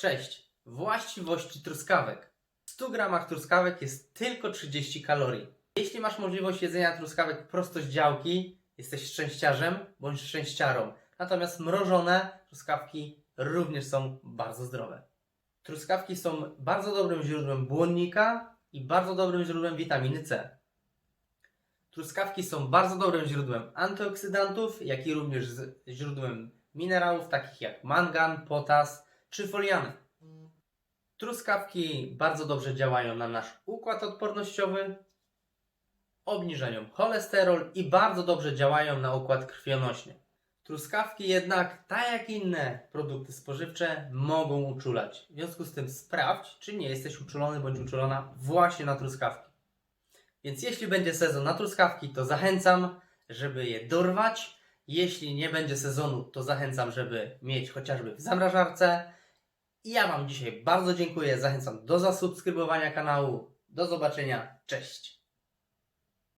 Cześć! Właściwości truskawek. W 100 gramach truskawek jest tylko 30 kalorii. Jeśli masz możliwość jedzenia truskawek prosto z działki, jesteś szczęściarzem bądź szczęściarą. Natomiast mrożone truskawki również są bardzo zdrowe. Truskawki są bardzo dobrym źródłem błonnika i bardzo dobrym źródłem witaminy C. Truskawki są bardzo dobrym źródłem antyoksydantów, jak i również źródłem minerałów takich jak mangan, potas czy foliany. Truskawki bardzo dobrze działają na nasz układ odpornościowy, obniżają cholesterol i bardzo dobrze działają na układ krwionośny. Truskawki jednak, tak jak inne produkty spożywcze, mogą uczulać. W związku z tym sprawdź, czy nie jesteś uczulony bądź uczulona właśnie na truskawki. Więc jeśli będzie sezon na truskawki, to zachęcam, żeby je dorwać. Jeśli nie będzie sezonu, to zachęcam, żeby mieć chociażby w zamrażarce. Ja Wam dzisiaj bardzo dziękuję. Zachęcam do zasubskrybowania kanału. Do zobaczenia. Cześć.